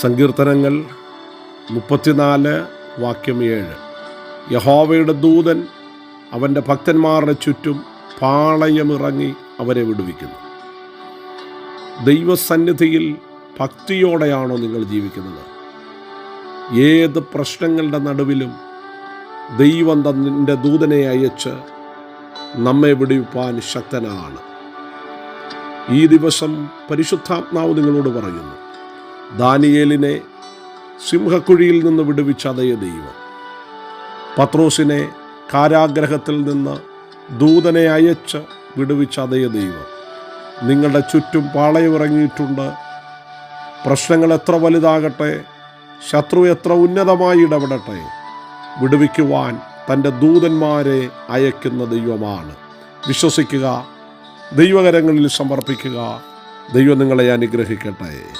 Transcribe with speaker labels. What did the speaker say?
Speaker 1: സങ്കീർത്തനങ്ങൾ മുപ്പത്തിനാല് വാക്യം ഏഴ്. യഹോവയുടെ ദൂതൻ അവന്റെ ഭക്തന്മാരുടെ ചുറ്റും പാളയമിറങ്ങി അവരെ വിടുവിക്കുന്നു. ദൈവസന്നിധിയിൽ ഭക്തിയോടെയാണോ നിങ്ങൾ ജീവിക്കുന്നത്? ഏത് പ്രശ്നങ്ങളുടെ നടുവിലും ദൈവം തന്നിന്റെ ദൂതനെ അയച്ച് നമ്മെ വിടുവിപ്പാൻ ശക്തനാണ്. ഈ ദിവസം പരിശുദ്ധാത്മാവ് നിങ്ങളോട് പറയുന്നു ദാനിയേലിനെ സിംഹക്കുഴിയിൽ നിന്ന് വിടുവിച്ച അതേ ദൈവം. പത്രോസിനെ കാരാഗ്രഹത്തിൽ നിന്ന് ദൂതനെ അയച്ച് വിടുവിച്ച അതേ ദൈവം. നിങ്ങളുടെ ചുറ്റും പാളയമിറങ്ങിയിട്ടുണ്ട്. പ്രശ്നങ്ങൾ എത്ര വലുതാകട്ടെ ശത്രു എത്ര ഉന്നതമായി ഇടപെടട്ടെ വിടുവിക്കുവാൻ തന്റെ ദൂതന്മാരെ അയക്കുന്ന ദൈവമാണ്. വിശ്വസിക്കുക ദൈവകരങ്ങളിൽ സമർപ്പിക്കുക. ദൈവം നിങ്ങളെ അനുഗ്രഹിക്കട്ടെ.